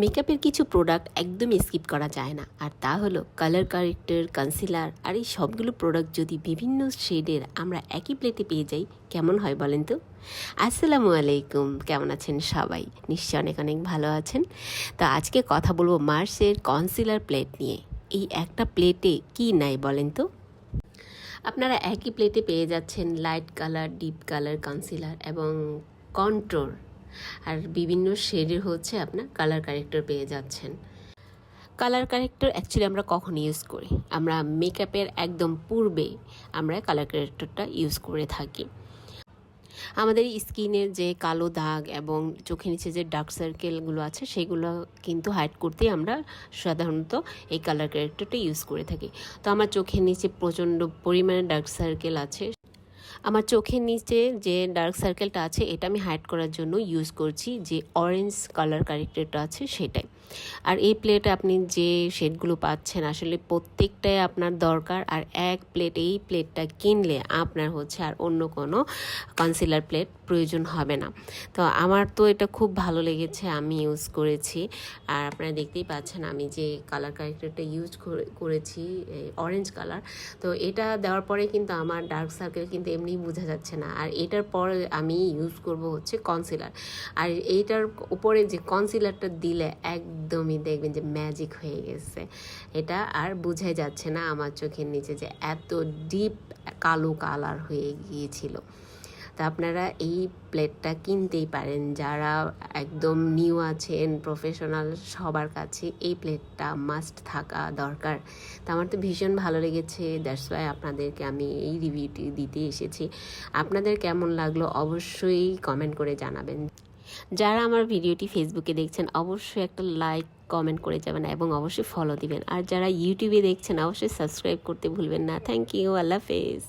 মেকআপের কিছু প্রোডাক্ট একদমই স্কিপ করা যায় না। আর তা হলো কালার কারেক্টর কনসিলার আর এই সবগুলো প্রোডাক্ট যদি বিভিন্ন শেডের আমরা একই প্লেটে পেয়ে যাই, কেমন হয় বলেন তো? আসসালামু আলাইকুম, কেমন আছেন সবাই? নিশ্চয় অনেক অনেক ভালো আছেন। তো আজকে কথা বলব মার্সের কনসিলার প্লেট নিয়ে। এই একটা প্লেটে কি নাই বলেন তো? আপনারা একই প্লেটে পেয়ে যাচ্ছেন light colour deep colour concealer এবং কন্ট্রোর আর বিভিন্ন শেডের হচ্ছে আপনার কালার কারেক্টর পেয়ে যাচ্ছেন। কালার কারেক্টর অ্যাকচুয়ালি আমরা কখন ইউজ করি। আমরা মেকআপের একদম পূর্বে আমরা কালার কারেক্টরটা ইউজ করে থাকি। আমাদের স্কিনের যে কালো দাগ এবং চোখের নিচে যে ডার্ক সার্কেলগুলো আছে, সেগুলো কিন্তু হাইড করতে আমরা সাধারণত এই কালার ক্যারেক্টারটা ইউজ করে থাকি। তো আমার চোখের নিচে প্রচণ্ড পরিমাণে ডার্ক সার্কেল আছে আমার চোখের নিচে যে ডার্ক সার্কেলটা আছে, এটা আমি হাইড করার জন্য ইউজ করছি যে অরেঞ্জ কালার কারেক্টারটা আছে সেটাই। আর এই প্লেটে আপনি যে শেডগুলো পাচ্ছেন, আসলে প্রত্যেকটাই আপনার দরকার। আর এক প্লেট এই প্লেটটা কিনলে আপনার হচ্ছে আর অন্য কোনো কনসিলার প্লেট প্রয়োজন হবে না। তো আমার তো এটা খুব ভালো লেগেছে, আমি ইউজ করেছি। আর আপনারা দেখতেই পাচ্ছেন আমি যে কালার কারেক্টারটা ইউজ করেছি অরেঞ্জ কালার তো এটা দেওয়ার পরে কিন্তু আমার ডার্ক সার্কেল কিন্তু এমনি বোঝা যাচ্ছে না। আর এটার পর আমি ইউজ করব হচ্ছে কনসিলার আর এইটার উপরে যে কনসিলারটা দিলে একদমই দেখবেন যে ম্যাজিক হয়ে গেছে। এটা আর বোঝাই যাচ্ছে না আমার চোখের নিচে যে এত ডিপ কালো কালার হয়ে গিয়েছিল। তা আপনারা এই প্লেটটা কিনতেই পারেন। যারা একদম নিউ আছেন প্রফেশনাল সবার কাছে এই প্লেটটা মাস্ট থাকা দরকার। তা আমার তো ভীষণ ভালো লেগেছে দ্যাটস ওয়াই আপনাদেরকে আমি এই রিভিউটি দিতে এসেছি। আপনাদের কেমন লাগল অবশ্যই কমেন্ট করে জানাবেন। যারা আমার ভিডিওটি ফেসবুকে দেখছেন, অবশ্যই একটা লাইক কমেন্ট করে যাবেন এবং অবশ্যই ফলো দিবেন। আর যারা ইউটিউবে দেখছেন, অবশ্যই সাবস্ক্রাইব করতে ভুলবেন না। থ্যাংক ইউ আল্লাহ হাফেজ।